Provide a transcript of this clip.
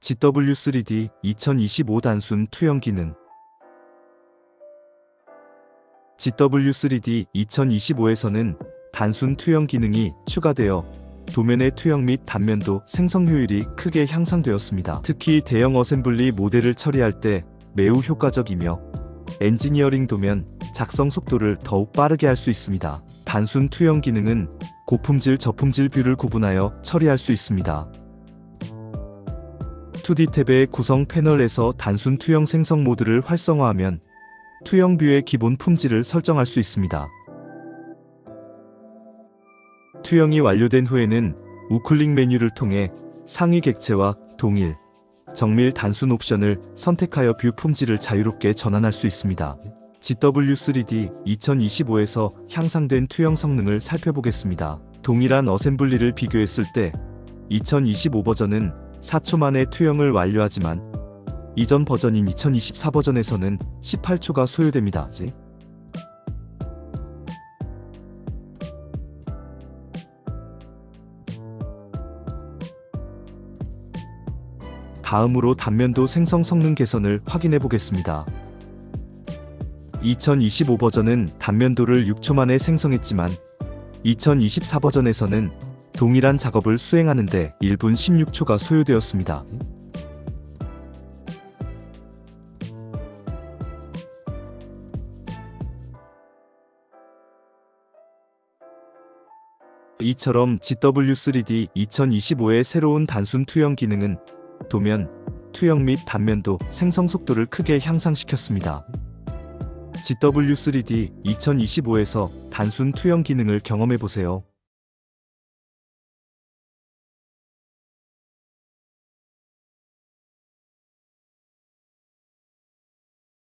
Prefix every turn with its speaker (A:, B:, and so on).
A: GW3D 2025 단순 투영 기능 GW3D 2025에서는 단순 투영 기능이 추가되어 도면의 투영 및 단면도 생성 효율이 크게 향상되었습니다. 특히 대형 어셈블리 모델을 처리할 때 매우 효과적이며 엔지니어링 도면 작성 속도를 더욱 빠르게 할 수 있습니다. 단순 투영 기능은 고품질 저품질 뷰를 구분하여 처리할 수 있습니다. 2D 탭의 구성 패널에서 단순 투영 생성 모드를 활성화하면 투영 뷰의 기본 품질을 설정할 수 있습니다. 투영이 완료된 후에는 우클릭 메뉴를 통해 상위 객체와 동일, 정밀 단순 옵션을 선택하여 뷰 품질을 자유롭게 전환할 수 있습니다. GW3D 2025에서 향상된 투영 성능을 살펴보겠습니다. 동일한 어셈블리를 비교했을 때 2025 버전은 4초 만에 투영을 완료하지만 이전 버전인 2024 버전에서는 18초가 소요됩니다. 다음으로 단면도 생성 성능 개선을 확인해 보겠습니다. 2025 버전은 단면도를 6초 만에 생성했지만 2024 버전에서는 동일한 작업을 수행하는데 1분 16초가 소요되었습니다. 이처럼 GW3D 2025의 새로운 단순 투영 기능은 도면, 투영 및 단면도 생성 속도를 크게 향상시켰습니다. GW3D 2025에서 단순 투영 기능을 경험해 보세요.